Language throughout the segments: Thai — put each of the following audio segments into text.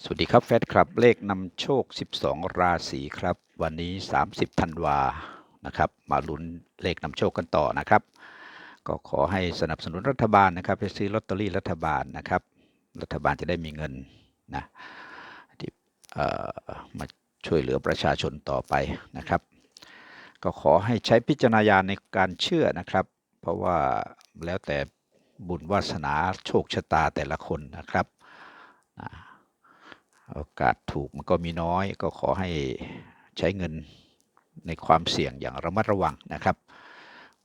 สวัสดีครับแฟนคลับเลขนำโชค 12 ราศีครับ วันนี้ 30ธันวานะครับ มาลุ้นเลขนำโชคกันต่อนะครับ ก็ขอให้สนับสนุนรัฐบาลนะครับไปซื้อลอตเตอรี่รัฐบาลนะครับ รัฐบาลจะได้มีเงินนะที่เอ่อมาช่วยเหลือประชาชนต่อไปนะครับ ก็ขอให้ใช้พิจารณญาณในการเชื่อนะครับ เพราะว่าแล้วแต่บุญวาสนาโชคชะตาแต่ละคนนะครับอ่า โอกาสถูกมันก็มีน้อย ก็ขอให้ใช้เงินในความเสี่ยงอย่างระมัดระวังนะครับ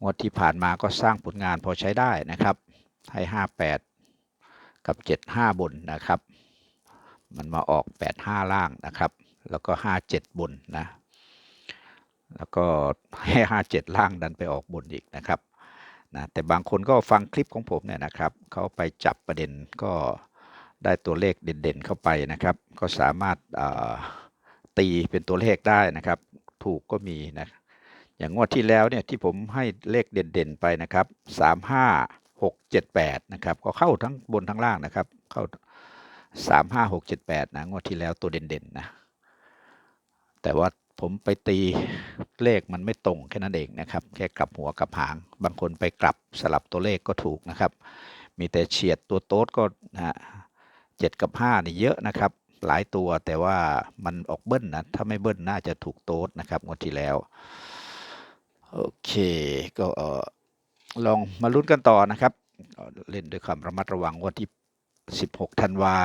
งวดที่ผ่านมาก็สร้างผลงานพอใช้ได้นะครับ ให้ 58 กับ 75 บนนะครับ มันมาออก 85 ล่างนะครับ แล้วก็ 57 บนนะ แล้วก็ให้ 57 ล่างดันไปออกบนอีกนะครับนะแต่บางคนก็ฟังคลิปของผมเนี่ยนะครับ เขาไปจับประเด็นก็ ได้ตัวเลขเด่นๆเข้าไปนะครับ ก็สามารถตีเป็นตัวเลขได้นะครับ ถูกก็มีนะอย่างงวดที่แล้วเนี่ยที่ผมให้เลขเด่นๆไปนะครับสามห้าหกเจ็ดแปดนะครับก็เข้าทั้งบนทั้งล่างนะครับ เข้าสามห้าหกเจ็ดแปดนะงวดที่แล้วตัวเด่นๆนะแต่ว่าผมไปตีเลขมันไม่ตรงแค่นั้นเองนะครับ แค่กลับหัวกลับหาง บางคนไปกลับสลับตัวเลขก็ถูกนะครับ มีแต่เฉียดตัวโต๊ดก็นะ ฮะเจ็ดกับห้านี่เยอะนะครับ หลายตัวแต่ว่ามันออกเบิ้ลนะ ถ้าไม่เบิ้ลน่าจะถูกโต๊ดนะครับงวดที่แล้ว โอเค ก็ลองมาลุ้นกันต่อนะครับเอ่อเล่นด้วยความระมัดระวังวันที่ 16 ธันวา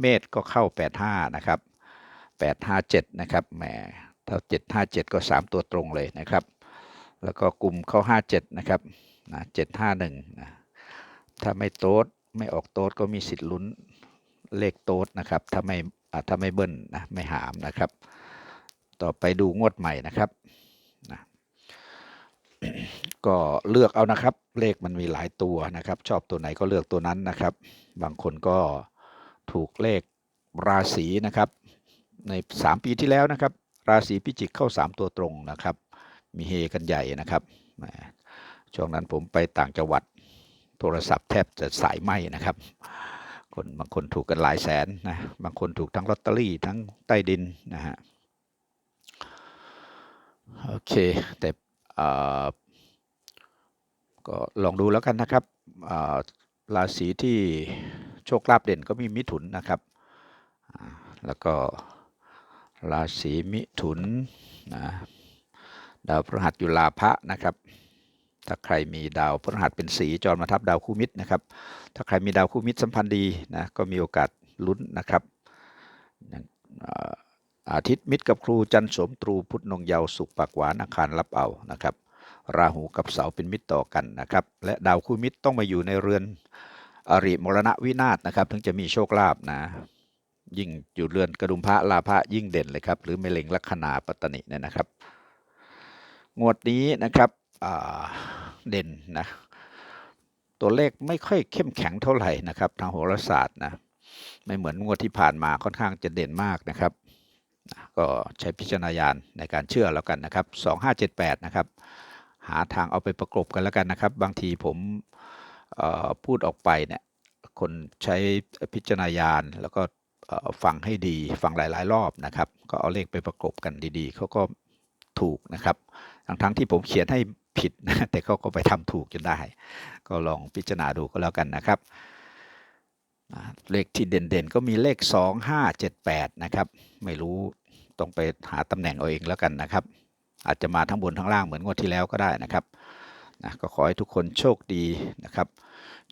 เมษก็เข้า 85 นะครับ 857 นะครับ แหมถ้า757 ก็ 3 ตัวตรงเลยนะครับ แล้วก็กลุ่มเข้า 57 นะครับนะ751นะถ้าไม่โต๊ดไม่ออกโต๊ดก็มีสิทธิ์ลุ้น เลขโต๊ดนะครับ ถ้าไม่ถ้าไม่เบิ้ลนะไม่หามนะครับ ต่อไปดูงวดใหม่นะครับนะก็เลือกเอานะครับ เลขมันมีหลายตัวนะครับ ชอบตัวไหนก็เลือกตัวนั้นนะครับ บางคนก็ถูกเลขราศีนะครับ ใน 3 ปีที่แล้วนะครับ ราศีพิจิกเข้า 3 ตัวตรงนะครับ มีเฮกันใหญ่นะครับช่วงนั้นผมไปต่างจังหวัดโทรศัพท์แทบจะสายไหมนะครับ คนบางคนถูกกันหลายแสนนะบางคนถูกทั้งลอตเตอรี่ทั้งใต้ดินนะฮะโอเคแต่ก็ลองดูแล้วกันนะครับราศีที่โชคลาภเด่นก็มีมิถุนนะครับ แล้วก็ราศีมิถุนนะดาวพฤหัสอยู่ลาภะนะครับ ถ้าใครมีดาวพฤหัสเป็นสีจรมาทับดาวคู่มิตรนะครับ ถ้าใครมีดาวคู่มิตรสัมพันธ์ดีนะก็มีโอกาสลุ้นนะครับอาทิตย์มิตรกับครูจันทร์สมตรูพุธนงเยาวสุขปากหวานอังคารรับเอานะครับ ราหูกับเสาเป็นมิตรต่อกันนะครับ และดาวคู่มิตรต้องมาอยู่ในเรือนอริมรณวินาศนะครับ ถึงจะมีโชคลาภนะยิ่งอยู่เรือนกระดุมพระลาภะยิ่งเด่นเลยครับหรือเมเล็งลัคนาปัตตนิเนี่ยนะครับ งวดนี้นะครับอ่า เด่นนะตัวเลขไม่ค่อยเข้มแข็งเท่าไหร่นะครับ ทางโหราศาสตร์นะไม่เหมือนงวดที่ผ่านมาค่อนข้างจะเด่นมากนะครับ ก็ใช้พิจารณญาณในการเชื่อแล้วกันนะครับ 2578 นะครับ หาทางเอาไปประกบกันแล้วกันนะครับ บางทีผมพูดออกไปเนี่ยคนใช้พิจารณญาณแล้วก็ฟังให้ดีฟังหลาย ๆ รอบนะครับ ก็เอาเลขไปประกบกันดีๆเขาก็ ถูกนะครับทั้งๆที่ผมเขียนให้ผิดนะแต่เขาก็ไปทำถูกจนได้ ก็ลองพิจารณาดูก็แล้วกันนะครับ เลขที่เด่นๆ ก็มีเลข 2 5 7 8 นะครับ ไม่รู้ต้องไปหาตำแหน่งเอาเองแล้วกันนะครับ อาจจะมาทั้งบนทั้งล่างเหมือนงวดที่แล้วก็ได้นะครับนะก็ขอให้ทุกคนโชคดีนะครับ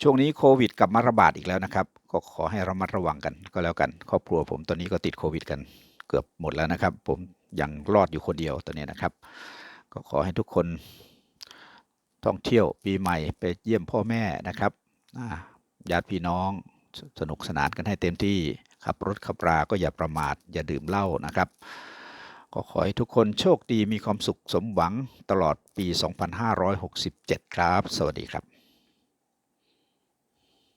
ช่วงนี้โควิดกลับมาระบาดอีกแล้วนะครับ ก็ขอให้ระมัดระวังกันก็แล้วกัน ครอบครัวผมตอนนี้ก็ติดโควิดกันเกือบหมดแล้วนะครับ ผม ยังรอดอยู่คนเดียวตอนนี้นะครับ ก็ขอให้ทุกคนท่องเที่ยวปีใหม่ไปเยี่ยมพ่อแม่นะครับญาติพี่น้องสสนุกสนานกันให้เต็มที่ขับรถขับราก็อย่าประมาทอย่าดื่มเหล้านะครับ ก็ขอให้ทุกคนโชคดีมีความสุขสมหวังตลอดปี 2567 ครับ สวัสดีครับ